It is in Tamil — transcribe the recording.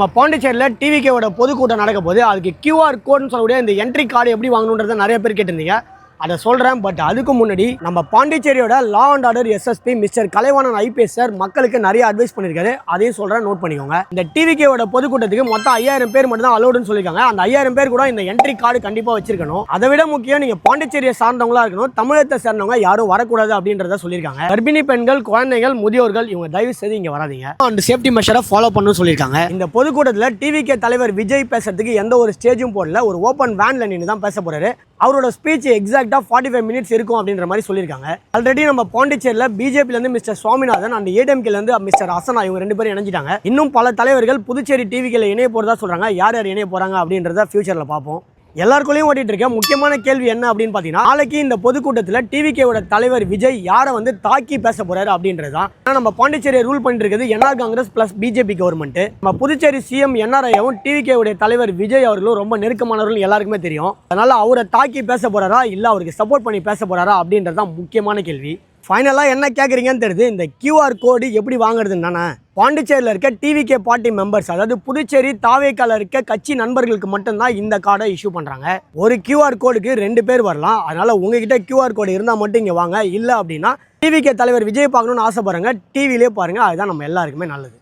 நம்ம பாண்டிச்சேரியில் டிவிகேவோட பொதுக்கூட்டம் நடக்க போது அதுக்கு கியூஆர் கோட்னு சொல்லக்கூடிய இந்த என்ட்ரி கார்டு எப்படி வாங்கணுன்றதை நிறைய பேர் கேட்டிருந்தீங்க. அதை சொல்கிறேன் பட் அதுக்கு முன்னாடி நம்ம பாண்டிச்சேரியோட law and order SSP mister Kalaivanan IPS sir மக்களுக்கு நிறைய அட்வைஸ் பண்ணியிருக்காரு. அதையும் சொல்கிறேன் நோட் பண்ணிக்கோங்க. இந்த டிவிகேவோட பொதுக்கூட்டத்துக்கு மொத்தம் ஐயாயிரம் பேர் மட்டும் தான் அலோடுன்னு சொல்லியிருக்காங்க. அந்த ஐயாயிரம் பேர் கூட இந்த என்ட்ரி கார்டு கண்டிப்பாக வச்சிருக்கணும். அதை விட முக்கியம் நீங்கள் பாண்டிச்சேரியை சார்ந்தவங்களா இருக்கணும் தமிழகத்தை சேர்ந்தவங்க யாரும் வரக்கூடாது அப்படின்றத சொல்லியிருக்காங்க. கர்ப்பிணி பெண்கள் குழந்தைகள் முதியோர்கள் இவங்க தயவு செய்து இங்கே வராதீங்க. அண்ட் சேஃப்டி மெஷரை ஃபாலோ பண்ணணும்னு சொல்லியிருக்காங்க. இந்த பொதுக்கூட்டத்தில் டிவிகே தலைவர் விஜய் பேசுறதுக்கு எந்த ஒரு ஸ்டேஜும் போடல. ஒரு ஓப்பன் வேன்ல நின்று தான் பேச போறாரு. அவரோட ஸ்பீச் எக்ஸாக்டாக ஃபார்ட்டி ஃபைவ் மினிட்ஸ் இருக்கும் அப்படின்ற மாதிரி சொல்லியிருக்காங்க. ஆல்ரெடி நம்ம பாண்டிச்சேரியில் பிஜேபிலேருந்து மிஸ்டர் சுவாமிநாதன் அந்த ஏடிஎம்கேலேருந்து மிஸ்டர் அசனா இவங்க ரெண்டு பேரும் இணைஞ்சிட்டாங்க. இன்னும் பல தலைவர்கள் புதுச்சேரி டிவிக்கில் இணைய போகிறதா சொல்கிறாங்க யார் யார் இணைய போகிறாங்க அப்படின்றத ஃபியூச்சரில் பார்ப்போம். எல்லாருக்குள்ளேயும் ஓட்டிட்டு இருக்க முக்கியமான கேள்வி என்ன அப்படின்னு பார்த்தீங்கன்னா நாளைக்கு இந்த பொதுக்கூட்டத்தில் டிவிகேவோட தலைவர் விஜய் யாரை வந்து தாக்கி பேச போறாரு அப்படின்றது தான் நம்ம பாண்டிச்சேரியை ரூல் பண்ணிட்டு இருக்கிறது NR Congress plus BJP government நம்ம புதுச்சேரி சிஎம் என்ஆர்ஐயாவும் டிவிகேவுடைய தலைவர் விஜய் அவர்களும் ரொம்ப நெருக்கமானவர்கள் எல்லாருக்குமே தெரியும். அதனால அவரை தாக்கி பேச போறாரா இல்லை அவருக்கு சப்போர்ட் பண்ணி பேச போறாரா அப்படின்றது தான் முக்கியமான கேள்வி. ஃபைனலாக என்ன கேட்குறீங்கன்னு தெரியுது. இந்த கியூஆர் கோடு எப்படி வாங்குறதுன்னு தானே. பாண்டிச்சேரியில் இருக்க டிவிகே பார்ட்டி மெம்பர்ஸ் அதாவது புதுச்சேரி தாவேக்கால இருக்க கட்சி நண்பர்களுக்கு மட்டும்தான் இந்த கார்டை இஷ்யூ பண்ணுறாங்க ஒரு கியூஆர் கோடுக்கு ரெண்டு பேர் வரலாம். அதனால் உங்ககிட்ட கியூஆர் கோடு இருந்தால் மட்டும் இங்கே வாங்க. இல்லை அப்படின்னா டிவிகே தலைவர் விஜய் பார்க்கணும்னு ஆசைப்படுறாங்க டிவிலே பாருங்கள் அதுதான் நம்ம எல்லாருக்குமே நல்லது.